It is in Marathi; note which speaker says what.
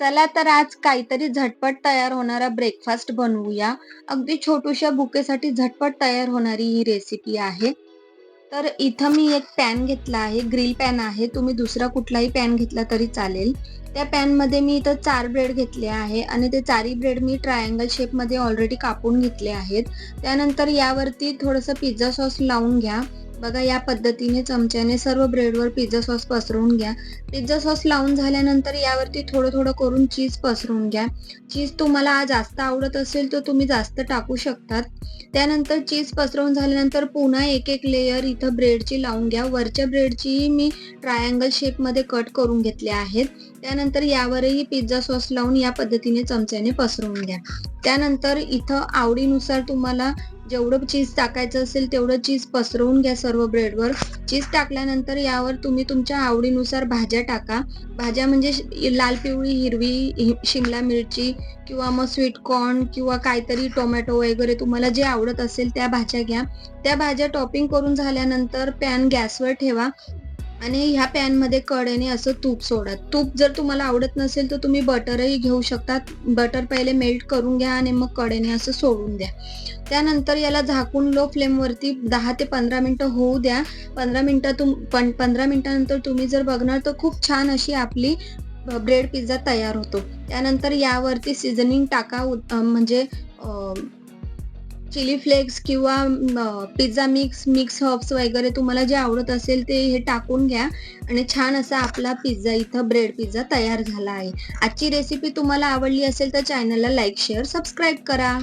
Speaker 1: चला तर आज काहीतरी झटपट तयार होणारा ब्रेकफास्ट बनवूया. अगदी छोटूशा बुकेसाठी झटपट तयार होणारी ही रेसिपी आहे. तर इथं मी एक पॅन घेतला आहे. ग्रिल पॅन आहे. तुम्ही दुसरा कुठलाही पॅन घेतला तरी चालेल. त्या पॅनमध्ये मी इथं चार ब्रेड घेतले आहे आणि ते चारही ब्रेड मी ट्रायंगल शेपमध्ये ऑलरेडी कापून घेतले आहेत. त्यानंतर यावरती थोडंसं पिझ्झा सॉस लावून घ्या. बघा या पद्धतीने चमच्याने सर्व ब्रेडवर पिझ्झा सॉस पसरवून घ्या. पिझ्झा सॉस लावून झाल्यानंतर यावरती थोडं-थोडं करून चीज पसरवून घ्या. चीज तुम्हाला जास्त आवडत असेल तर तुम्ही जास्त टाकू शकतात. त्यानंतर चीज पसरवून झाल्यानंतर पुन्हा एक-एक लेयर इथं ब्रेडची लावून घ्या. वरच्या ब्रेडचीही मी ट्रायंगल शेपमध्ये कट करून घेतले आहेत. त्यानंतर यावरही पिझ्झा सॉस लावून या पद्धतीने चमच्याने पसरवून घ्या. त्यानंतर इथं आवडीनुसार तुम्हाला जेवढं चीज टाकायचं असेल तेवढं चीज पसरवून घ्या सर्व ब्रेडवर. चीज टाकल्यानंतर यावर तुम्ही तुमच्या आवडीनुसार भाज्या टाका. भाज्या म्हणजे लाल, पिवळी, हिरवी, शिमला मिरची किंवा मग स्वीट कॉर्न किंवा काहीतरी टोमॅटो वगैरे तुम्हाला जे आवडत असेल त्या भाज्या घ्या. त्या भाज्या टॉपिंग करून झाल्यानंतर पॅन गॅसवर ठेवा आणि ह्या पॅनमध्ये कडेने असं तूप सोडा. तूप जर तुम्हाला आवडत नसेल तर तुम्ही बटरही घेऊ शकता. बटर पहिले मेल्ट करून घ्या आणि मग कडेने असं सोडून द्या. त्यानंतर याला झाकून लो फ्लेमवरती दहा ते पंधरा मिनटं होऊ द्या. 15 तुम पण पंधरा मिनटानंतर तुम्ही जर बघणार तर खूप छान अशी आपली ब्रेड पिझ्झा तयार होतो. त्यानंतर यावरती सीझनिंग टाका म्हणजे चिली फ्लेक्स किंवा पिझ्झा मिक्स, मिक्स हर्ब्स वगैरे तुम्हाला जे आवडत असेल ते हे टाकून घ्या आणि छान असा आपला पिझ्झा इथं ब्रेड पिझ्झा तयार झाला आहे. आजची रेसिपी तुम्हाला आवडली असेल तर चॅनलला लाईक, शेअर, सबस्क्राईब करा.